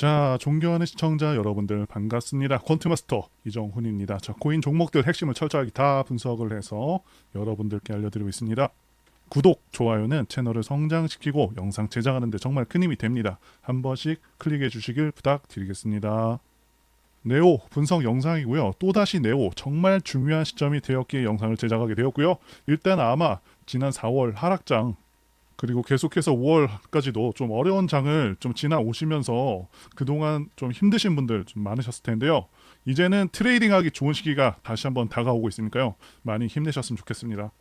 자, 존경하는 시청자 여러분들 반갑습니다. 퀀트마스터 이정훈입니다. 자, 코인 종목들 핵심을 철저하게 다 분석을 해서 여러분들께 알려드리고 있습니다. 구독, 좋아요는 채널을 성장시키고 영상 제작하는데 정말 큰 힘이 됩니다. 한 번씩 클릭해 주시길 부탁드리겠습니다. 네오 분석 영상이고요. 또다시 네오 정말 중요한 시점이 되었기에 영상을 제작하게 되었고요. 일단 아마 지난 4월 하락장 그리고 계속해서 5월까지도 좀 어려운 장을 좀 지나오시면서 그동안 좀 힘드신 분들 좀 많으셨을 텐데요. 이제는 트레이딩 하기 좋은 시기가 다시 한번 다가오고 있으니까요. 많이 힘내셨으면 좋겠습니다.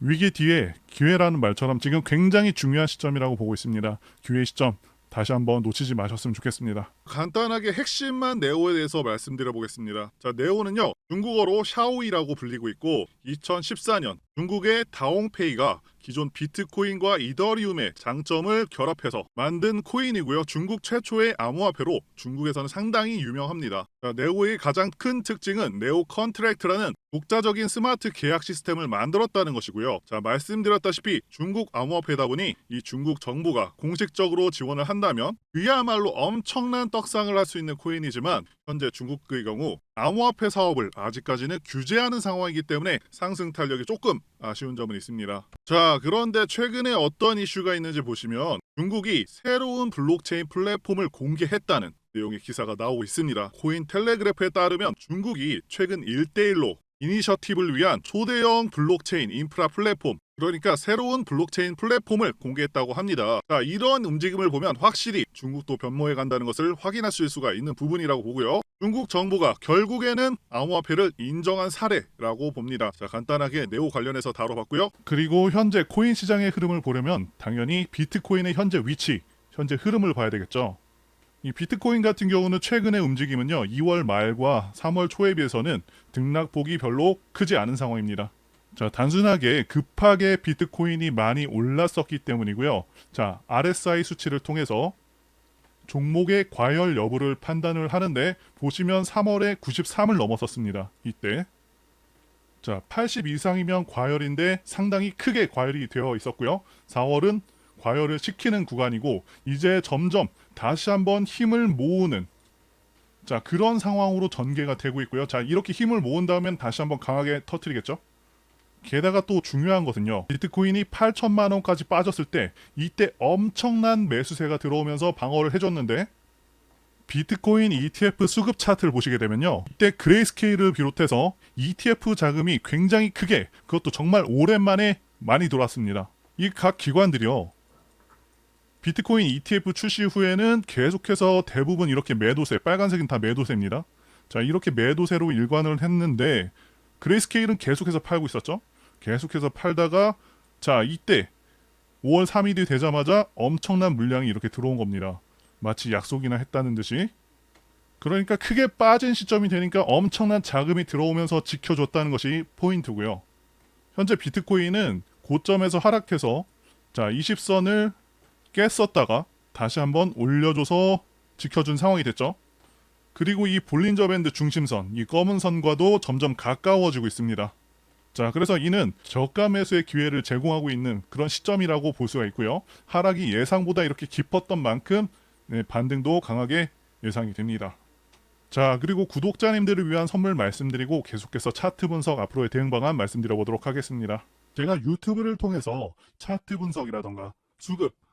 위기 뒤에 기회라는 말처럼 지금 굉장히 중요한 시점이라고 보고 있습니다. 기회 시점 다시 한번 놓치지 마셨으면 좋겠습니다. 간단하게 핵심만 네오에 대해서 말씀드려 보겠습니다. 자, 네오는요. 중국어로 샤오이라고 불리고 있고 2014년 중국의 다옹페이가 기존 비트코인과 이더리움의 장점을 결합해서 만든 코인이고요. 중국 최초의 암호화폐로 중국에서는 상당히 유명합니다. 자, 네오의 가장 큰 특징은 네오 컨트랙트라는 독자적인 스마트 계약 시스템을 만들었다는 것이고요. 자, 말씀드렸다시피 중국 암호화폐다 보니 이 중국 정부가 공식적으로 지원을 한다면 그야말로 엄청난 떡상을 할 수 있는 코인이지만 현재 중국의 경우 암호화폐 사업을 아직까지는 규제하는 상황이기 때문에 상승 탄력이 조금 아쉬운 점은 있습니다. 자, 그런데 최근에 어떤 이슈가 있는지 보시면 중국이 새로운 블록체인 플랫폼을 공개했다는 내용의 기사가 나오고 있습니다. 코인 텔레그래프에 따르면 중국이 최근 1대1로 이니셔티브를 위한 초대형 블록체인 인프라 플랫폼 그러니까 새로운 블록체인 플랫폼을 공개했다고 합니다. 자, 이런 움직임을 보면 확실히 중국도 변모해 간다는 것을 확인하실 수가 있는 부분이라고 보고요. 중국 정부가 결국에는 암호화폐를 인정한 사례라고 봅니다. 자, 간단하게 네오 관련해서 다뤄봤고요. 그리고 현재 코인 시장의 흐름을 보려면 당연히 비트코인의 현재 위치, 현재 흐름을 봐야 되겠죠. 이 비트코인 같은 경우는 최근의 움직임은요. 2월 말과 3월 초에 비해서는 등락폭이 별로 크지 않은 상황입니다. 자, 단순하게 급하게 비트코인이 많이 올랐었기 때문이고요. 자, RSI 수치를 통해서 종목의 과열 여부를 판단을 하는데 보시면 3월에 93을 넘었었습니다. 이때. 자, 80 이상이면 과열인데 상당히 크게 과열이 되어 있었고요. 4월은 과열을 시키는 구간이고 이제 점점 다시 한번 힘을 모으는 자, 그런 상황으로 전개가 되고 있고요. 자, 이렇게 힘을 모은 다음엔 다시 한번 강하게 터트리겠죠? 게다가 또 중요한 것은요. 비트코인이 8천만 원까지 빠졌을 때 이때 엄청난 매수세가 들어오면서 방어를 해줬는데 비트코인 ETF 수급 차트를 보시게 되면요. 이때 그레이스케일을 비롯해서 ETF 자금이 굉장히 크게 그것도 정말 오랜만에 많이 돌았습니다. 이 각 기관들이요. 비트코인 ETF 출시 후에는 계속해서 대부분 이렇게 매도세, 빨간색은 다 매도세입니다. 자, 이렇게 매도세로 일관을 했는데 그레이스케일은 계속해서 팔고 있었죠. 계속해서 팔다가 자 이때 5월 3일이 되자마자 엄청난 물량이 이렇게 들어온 겁니다. 마치 약속이나 했다는 듯이. 그러니까 크게 빠진 시점이 되니까 엄청난 자금이 들어오면서 지켜줬다는 것이 포인트고요. 현재 비트코인은 고점에서 하락해서 자 20선을 깼었다가 다시 한번 올려줘서 지켜준 상황이 됐죠. 그리고 이 볼린저 밴드 중심선, 이 검은 선과도 점점 가까워지고 있습니다. 자, 그래서 이는 저가 매수의 기회를 제공하고 있는 그런 시점이라고 볼 수가 있고요. 하락이 예상보다 이렇게 깊었던 만큼 네, 반등도 강하게 예상이 됩니다. 자, 그리고 구독자님들을 위한 선물 말씀드리고 계속해서 차트 분석 앞으로의 대응 방안 말씀드려 보도록 하겠습니다. 제가 유튜브를 통해서 차트 분석이라던가 수급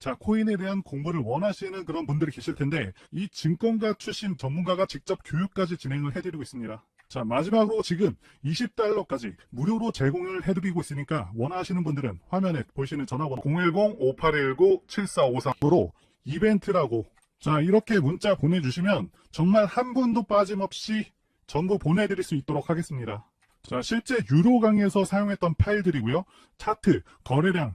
자, 코인에 대한 공부를 원하시는 그런 분들이 계실 텐데 이 증권가 출신 전문가가 직접 교육까지 진행을 해드리고 있습니다. 자, 마지막으로 지금 20달러까지 무료로 제공을 해드리고 있으니까 원하시는 분들은 화면에 보이시는 전화번호 010-5819-7453으로 이벤트라고 자, 이렇게 문자 보내주시면 정말 한 분도 빠짐없이 전부 보내드릴 수 있도록 하겠습니다. 자, 실제 유료 강의에서 사용했던 파일들이고요. 차트, 거래량,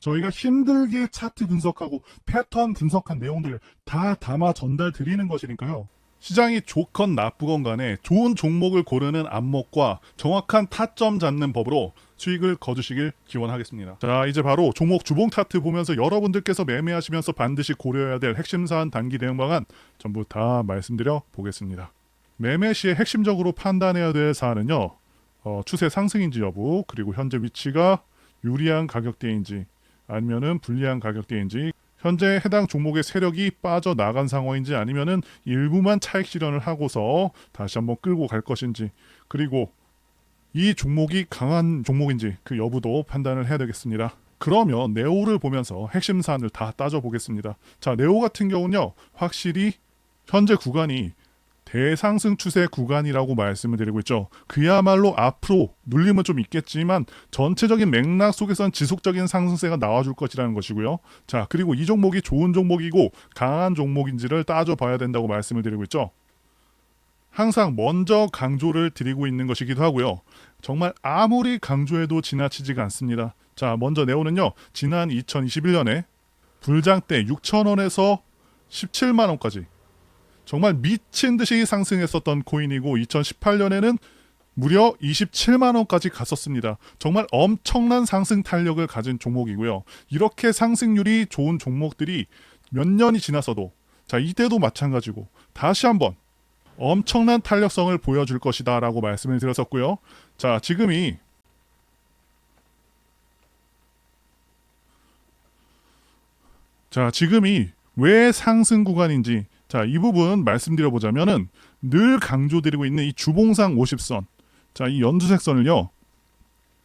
저희가 힘들게 차트 분석하고 패턴 분석한 내용들을 다 담아 전달 드리는 것이니까요. 시장이 좋건 나쁘건 간에 좋은 종목을 고르는 안목과 정확한 타점 잡는 법으로 수익을 거두시길 기원하겠습니다. 자, 이제 바로 종목 주봉 차트 보면서 여러분들께서 매매하시면서 반드시 고려해야 될 핵심 사안 단기 대응 방안 전부 다 말씀드려 보겠습니다. 매매 시에 핵심적으로 판단해야 될 사안은요. 어, 추세 상승인지 여부, 그리고 현재 위치가 유리한 가격대인지 아니면은 불리한 가격대인지 현재 해당 종목의 세력이 빠져나간 상황인지 아니면은 일부만 차익 실현을 하고서 다시 한번 끌고 갈 것인지 그리고 이 종목이 강한 종목인지 그 여부도 판단을 해야 되겠습니다. 그러면 네오를 보면서 핵심 사안을 다 따져보겠습니다. 자, 네오 같은 경우는요, 확실히 현재 구간이 대상승 추세 구간이라고 말씀을 드리고 있죠. 그야말로 앞으로 눌림은 좀 있겠지만 전체적인 맥락 속에선 지속적인 상승세가 나와줄 것이라는 것이고요. 자, 그리고 이 종목이 좋은 종목이고 강한 종목인지를 따져봐야 된다고 말씀을 드리고 있죠. 항상 먼저 강조를 드리고 있는 것이기도 하고요. 정말 아무리 강조해도 지나치지가 않습니다. 자, 먼저 네오는요. 지난 2021년에 불장 때 6,000원에서 17만 원까지 정말 미친 듯이 상승했었던 코인이고 2018년에는 무려 27만 원까지 갔었습니다. 정말 엄청난 상승 탄력을 가진 종목이고요. 이렇게 상승률이 좋은 종목들이 몇 년이 지나서도 자 이때도 마찬가지고 다시 한번 엄청난 탄력성을 보여줄 것이다라고 말씀을 드렸었고요. 자 지금이 자 지금이 왜 상승 구간인지 자, 이 부분 말씀드려보자면은 늘 강조드리고 있는 이 주봉상 50선. 자, 이 연두색 선을요.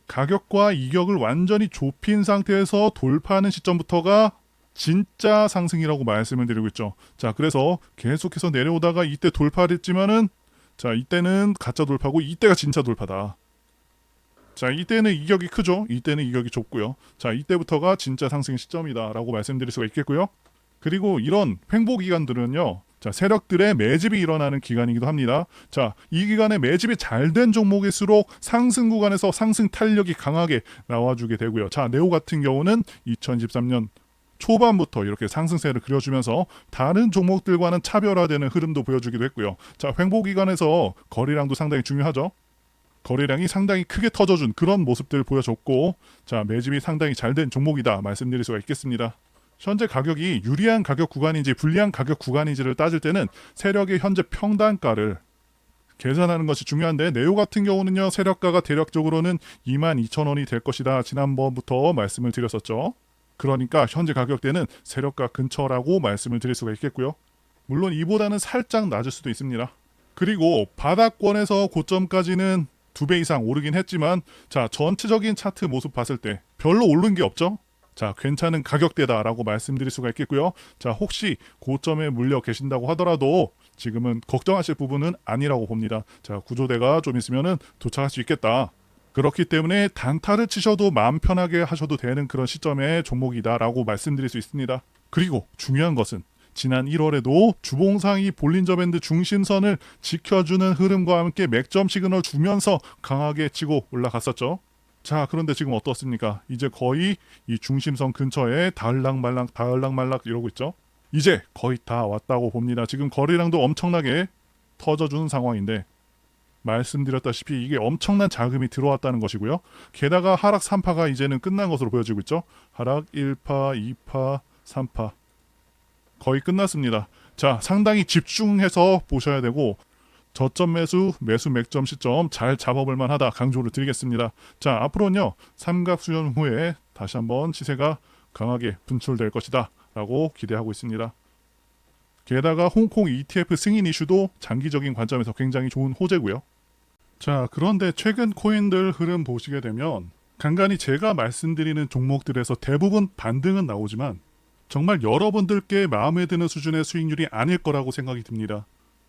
가격과 이격을 완전히 좁힌 상태에서 돌파하는 시점부터가 진짜 상승이라고 말씀을 드리고 있죠. 자, 그래서 계속해서 내려오다가 이때 돌파를 했지만은 자, 이때는 가짜 돌파고 이때가 진짜 돌파다. 자, 이때는 이격이 크죠. 이때는 이격이 좁고요. 자, 이때부터가 진짜 상승 시점이다라고 말씀드릴 수가 있겠고요. 그리고 이런 횡보 기간들은요. 자, 세력들의 매집이 일어나는 기간이기도 합니다. 자, 이 기간에 매집이 잘 된 종목일수록 상승 구간에서 상승 탄력이 강하게 나와주게 되고요. 자, 네오 같은 경우는 2023년 초반부터 이렇게 상승세를 그려주면서 다른 종목들과는 차별화되는 흐름도 보여주기도 했고요. 자, 횡보 기간에서 거래량도 상당히 중요하죠. 거래량이 상당히 크게 터져준 그런 모습들을 보여줬고, 자, 매집이 상당히 잘 된 종목이다 말씀드릴 수가 있겠습니다. 현재 가격이 유리한 가격 구간인지 불리한 가격 구간인지를 따질 때는 세력의 현재 평단가를 계산하는 것이 중요한데 네오 같은 경우는요 세력가가 대략적으로는 22,000원이 될 것이다 지난번부터 말씀을 드렸었죠. 그러니까 현재 가격대는 세력가 근처라고 말씀을 드릴 수가 있겠고요. 물론 이보다는 살짝 낮을 수도 있습니다. 그리고 바닥권에서 고점까지는 두 배 이상 오르긴 했지만 자 전체적인 차트 모습 봤을 때 별로 오른 게 없죠. 자 괜찮은 가격대다라고 말씀드릴 수가 있겠고요. 자 혹시 고점에 물려 계신다고 하더라도 지금은 걱정하실 부분은 아니라고 봅니다. 자 구조대가 좀 있으면은 도착할 수 있겠다. 그렇기 때문에 단타를 치셔도 마음 편하게 하셔도 되는 그런 시점의 종목이다라고 말씀드릴 수 있습니다. 그리고 중요한 것은 지난 1월에도 주봉상이 볼린저 밴드 중심선을 지켜주는 흐름과 함께 맥점 시그널 주면서 강하게 치고 올라갔었죠. 자, 그런데 지금 어떻습니까? 이제 거의 이 중심선 근처에 다을락말락 다을락말락 이러고 있죠. 이제 거의 다 왔다고 봅니다. 지금 거래량도 엄청나게 터져주는 상황인데 말씀드렸다시피 이게 엄청난 자금이 들어왔다는 것이고요. 게다가 하락 3파가 이제는 끝난 것으로 보여지고 있죠. 하락 1파, 2파, 3파 거의 끝났습니다. 자, 상당히 집중해서 보셔야 되고 저점 매수, 매수 맥점 시점 잘 잡아볼 만하다 강조를 드리겠습니다. 자, 앞으로는요. 삼각 수연 후에 다시 한번 시세가 강하게 분출될 것이다 라고 기대하고 있습니다. 게다가 홍콩 ETF 승인 이슈도 장기적인 관점에서 굉장히 좋은 호재고요. 자, 그런데 최근 코인들 흐름 보시게 되면 간간히 제가 말씀드리는 종목들에서 대부분 반등은 나오지만 정말 여러분들께 마음에 드는 수준의 수익률이 아닐 거라고 생각이 듭니다.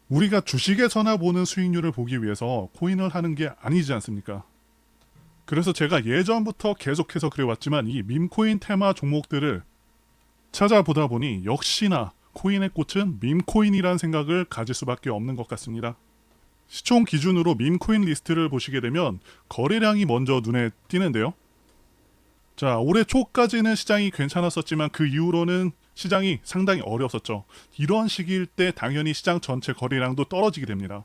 우리가 주식에서나 보는 수익률을 보기 위해서 코인을 하는 게 아니지 않습니까? 그래서 제가 예전부터 계속해서 그래왔지만 이 밈코인 테마 종목들을 찾아보다 보니 역시나 코인의 꽃은 밈코인이라는 생각을 가질 수밖에 없는 것 같습니다. 시총 기준으로 밈코인 리스트를 보시게 되면 거래량이 먼저 눈에 띄는데요. 자, 올해 초까지는 시장이 괜찮았었지만 그 이후로는 시장이 상당히 어려웠었죠. 이런 시기일 때 당연히 시장 전체 거래량도 떨어지게 됩니다.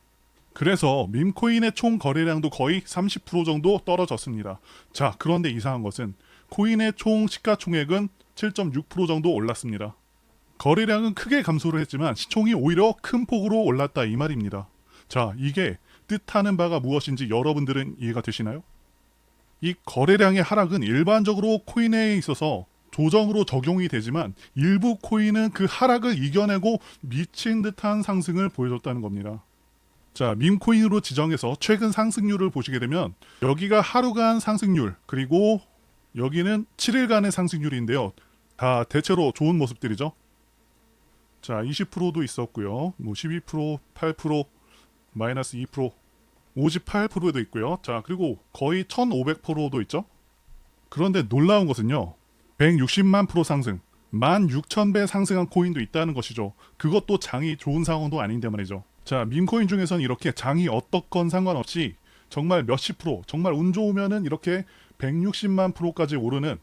그래서 밈코인의 총 거래량도 거의 30% 정도 떨어졌습니다. 자, 그런데 이상한 것은 코인의 총 시가총액은 7.6% 정도 올랐습니다. 거래량은 크게 감소를 했지만 시총이 오히려 큰 폭으로 올랐다 이 말입니다. 자, 이게 뜻하는 바가 무엇인지 여러분들은 이해가 되시나요? 이 거래량의 하락은 일반적으로 코인에 있어서 조정으로 적용이 되지만 일부 코인은 그 하락을 이겨내고 미친 듯한 상승을 보여줬다는 겁니다. 자, 밈코인으로 지정해서 최근 상승률을 보시게 되면 여기가 하루간 상승률 그리고 여기는 7일간의 상승률인데요. 다 대체로 좋은 모습들이죠. 자, 20%도 있었고요. 뭐 12%, 8%, 마이너스 2%, 58%도 있고요. 자, 그리고 거의 1500%도 있죠. 그런데 놀라운 것은요. 160만 프로 상승, 16,000배 상승한 코인도 있다는 것이죠. 그것도 장이 좋은 상황도 아닌데 말이죠. 자, 밈코인 중에서는 이렇게 장이 어떻건 상관없이 정말 몇십 프로, 정말 운 좋으면은 이렇게 160만 프로까지 오르는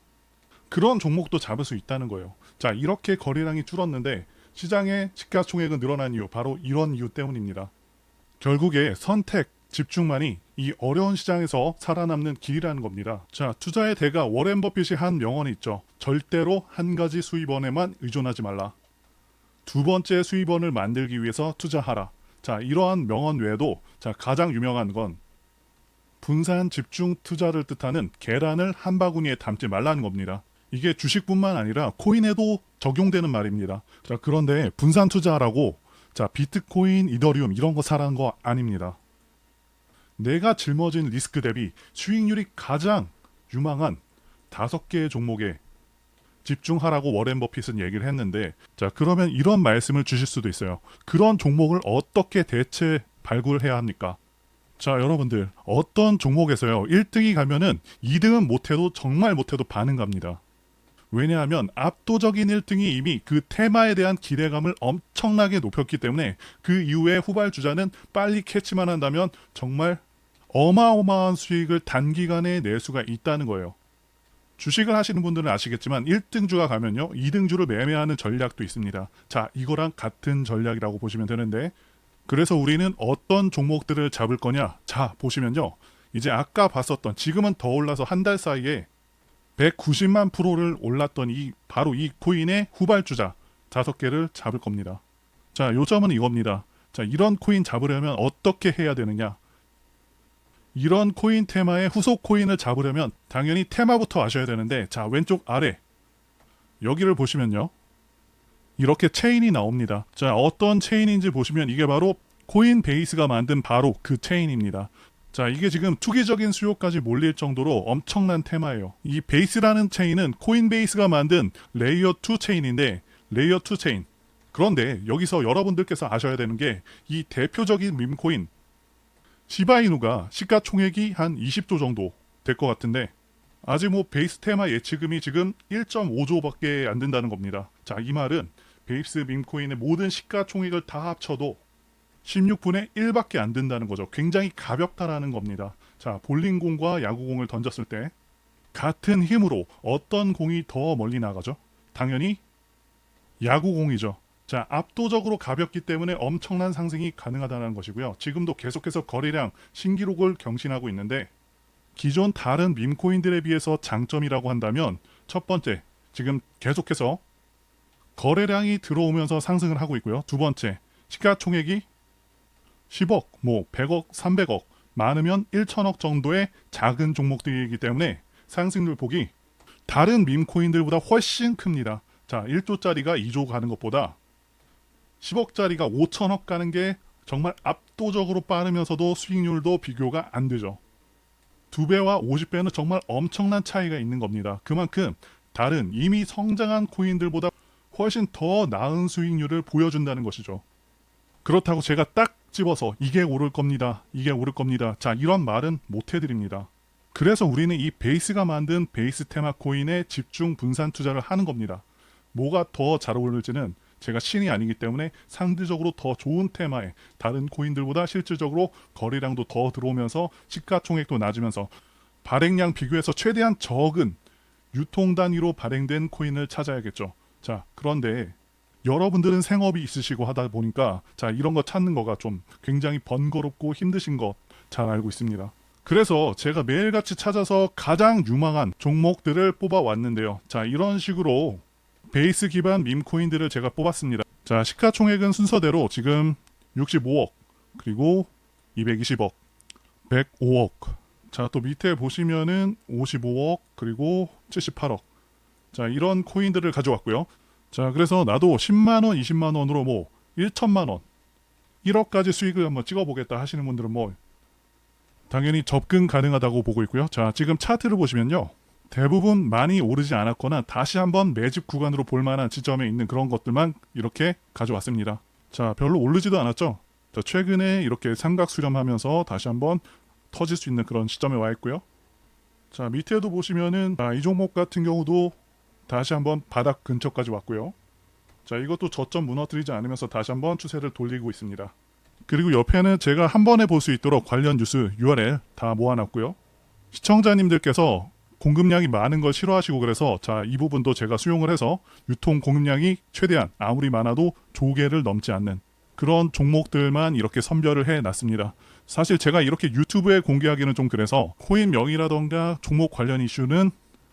그런 종목도 잡을 수 있다는 거예요. 자, 이렇게 거래량이 줄었는데 시장의 시가총액은 늘어난 이유 바로 이런 이유 때문입니다. 결국에 선택, 집중만이 이 어려운 시장에서 살아남는 길이라는 겁니다. 자, 투자의 대가 워렌 버핏이 한 명언이 있죠. 절대로 한 가지 수입원에만 의존하지 말라. 두 번째 수입원을 만들기 위해서 투자하라. 자, 이러한 명언 외에도 자, 가장 유명한 건 분산 집중 투자를 뜻하는 계란을 한 바구니에 담지 말라는 겁니다. 이게 주식뿐만 아니라 코인에도 적용되는 말입니다. 자, 그런데 분산 투자라고 자, 비트코인, 이더리움 이런 거 사라는 거 아닙니다. 내가 짊어진 리스크 대비 수익률이 가장 유망한 다섯 개의 종목에 집중하라고 워렌 버핏은 얘기를 했는데 자 그러면 이런 말씀을 주실 수도 있어요. 그런 종목을 어떻게 대체 발굴해야 합니까? 자 여러분들 어떤 종목에서요 1등이 가면은 2등은 못해도 정말 못해도 반응 갑니다. 왜냐하면 압도적인 1등이 이미 그 테마에 대한 기대감을 엄청나게 높였기 때문에 그 이후에 후발주자는 빨리 캐치만 한다면 정말 어마어마한 수익을 단기간에 낼 수가 있다는 거예요. 주식을 하시는 분들은 아시겠지만 1등주가 가면요. 2등주를 매매하는 전략도 있습니다. 자, 이거랑 같은 전략이라고 보시면 되는데 그래서 우리는 어떤 종목들을 잡을 거냐? 자, 보시면요. 이제 아까 봤었던 지금은 더 올라서 한 달 사이에 190만 프로를 올랐던 이 바로 이 코인의 후발주자 다섯 개를 잡을 겁니다. 자, 요점은 이겁니다. 자, 이런 코인 잡으려면 어떻게 해야 되느냐? 이런 코인 테마의 후속 코인을 잡으려면 당연히 테마부터 아셔야 되는데 자 왼쪽 아래 여기를 보시면요 이렇게 체인이 나옵니다 자 어떤 체인인지 보시면 이게 바로 코인 베이스가 만든 바로 그 체인입니다 자, 이게 지금 투기적인 수요까지 몰릴 정도로 엄청난 테마예요. 이 베이스라는 체인은 코인 베이스가 만든 레이어 2 체인인데 레이어 2 체인. 그런데 여기서 여러분들께서 아셔야 되는 게 이 대표적인 밈코인 시바이누가 시가총액이 한 20조 정도 될 것 같은데 아직 뭐 베이스 테마 예치금이 지금 1.5조밖에 안 된다는 겁니다. 자, 이 말은 베이스 밈코인의 모든 시가총액을 다 합쳐도 16분의 1밖에 안 된다는 거죠. 굉장히 가볍다라는 겁니다. 자, 볼링공과 야구공을 던졌을 때 같은 힘으로 어떤 공이 더 멀리 나가죠? 당연히 야구공이죠. 자, 압도적으로 가볍기 때문에 엄청난 상승이 가능하다는 것이고요. 지금도 계속해서 거래량 신기록을 경신하고 있는데 기존 다른 밈코인들에 비해서 장점이라고 한다면 첫 번째, 지금 계속해서 거래량이 들어오면서 상승을 하고 있고요. 두 번째, 시가총액이 10억, 뭐 100억, 300억, 많으면 1천억 정도의 작은 종목들이기 때문에 상승률 폭이 다른 밈코인들보다 훨씬 큽니다. 자, 1조짜리가 2조 가는 것보다 10억짜리가 5천억 가는 게 정말 압도적으로 빠르면서도 수익률도 비교가 안 되죠. 두 배와 50배는 정말 엄청난 차이가 있는 겁니다. 그만큼 다른 이미 성장한 코인들보다 훨씬 더 나은 수익률을 보여준다는 것이죠. 그렇다고 제가 딱 집어서 이게 오를 겁니다. 이게 오를 겁니다. 자, 이런 말은 못 해드립니다. 그래서 우리는 이 베이스가 만든 베이스 테마 코인에 집중 분산 투자를 하는 겁니다. 뭐가 더 잘 어울릴지는 제가 신이 아니기 때문에 상대적으로 더 좋은 테마에 다른 코인들보다 실질적으로 거래량도 더 들어오면서 시가총액도 낮으면서 발행량 비교해서 최대한 적은 유통 단위로 발행된 코인을 찾아야겠죠. 자, 그런데 여러분들은 생업이 있으시고 하다 보니까 자, 이런 거 찾는 거가 좀 굉장히 번거롭고 힘드신 거잘 알고 있습니다. 그래서 제가 매일같이 찾아서 가장 유망한 종목들을 뽑아 왔는데요. 자, 이런 식으로 베이스 기반 밈코인들을 제가 뽑았습니다. 자, 시가총액은 순서대로 지금 65억, 그리고 220억, 105억. 자, 또 밑에 보시면은 55억, 그리고 78억. 자, 이런 코인들을 가져왔고요. 자, 그래서 나도 10만 원, 20만 원으로 뭐 1천만 원, 1억까지 수익을 한번 찍어보겠다 하시는 분들은 뭐 당연히 접근 가능하다고 보고 있고요. 자, 지금 차트를 보시면요. 대부분 많이 오르지 않았거나 다시 한번 매집 구간으로 볼 만한 지점에 있는 그런 것들만 이렇게 가져왔습니다. 자, 별로 오르지도 않았죠. 자, 최근에 이렇게 삼각 수렴하면서 다시 한번 터질 수 있는 그런 시점에 와 있고요. 자, 밑에도 보시면은 아, 이 종목 같은 경우도 다시 한번 바닥 근처까지 왔고요. 자, 이것도 저점 무너뜨리지 않으면서 다시 한번 추세를 돌리고 있습니다. 그리고 옆에는 제가 한 번에 볼 수 있도록 관련 뉴스 URL 다 모아놨고요. 시청자님들께서 공급량이 많은 걸 싫어하시고 그래서 자, 이 부분도 제가 수용을 해서 유통 공급량이 최대한 아무리 많아도 조개를 넘지 않는 그런 종목들만 이렇게 선별을 해 놨습니다. 사실 제가 이렇게 유튜브에 공개하기는 좀 그래서 코인 명의라던가 종목 관련 이슈는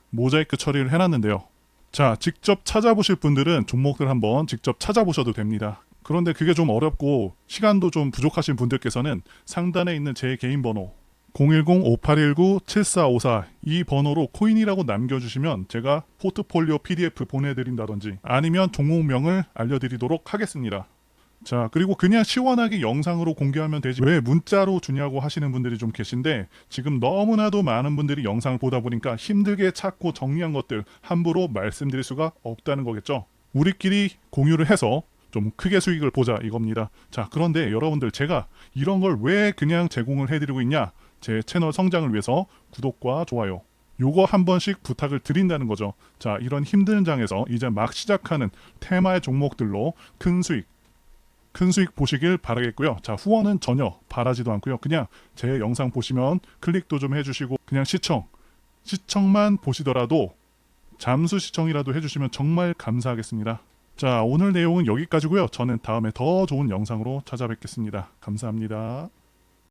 모자이크 처리를 해놨는데요. 자, 직접 찾아보실 분들은 종목들 한번 직접 찾아보셔도 됩니다. 그런데 그게 좀 어렵고 시간도 좀 부족하신 분들께서는 상단에 있는 제 개인 번호 010-5819-7454 이 번호로 코인이라고 남겨주시면 제가 포트폴리오 PDF 보내드린다든지 아니면 종목명을 알려드리도록 하겠습니다. 자 그리고 그냥 시원하게 영상으로 공개하면 되지 왜 문자로 주냐고 하시는 분들이 좀 계신데 지금 너무나도 많은 분들이 영상을 보다 보니까 힘들게 찾고 정리한 것들 함부로 말씀드릴 수가 없다는 거겠죠. 우리끼리 공유를 해서 좀 크게 수익을 보자 이겁니다. 자 그런데 여러분들 제가 이런 걸 왜 그냥 제공을 해드리고 있냐? 제 채널 성장을 위해서 구독과 좋아요 요거 한 번씩 부탁을 드린다는 거죠. 자 이런 힘든 장에서 이제 막 시작하는 테마의 종목들로 큰 수익 큰 수익 보시길 바라겠고요. 자 후원은 전혀 바라지도 않고요. 그냥 제 영상 보시면 클릭도 좀 해주시고 그냥 시청 시청만 보시더라도 잠수 시청이라도 해주시면 정말 감사하겠습니다. 자 오늘 내용은 여기까지고요. 저는 다음에 더 좋은 영상으로 찾아뵙겠습니다. 감사합니다.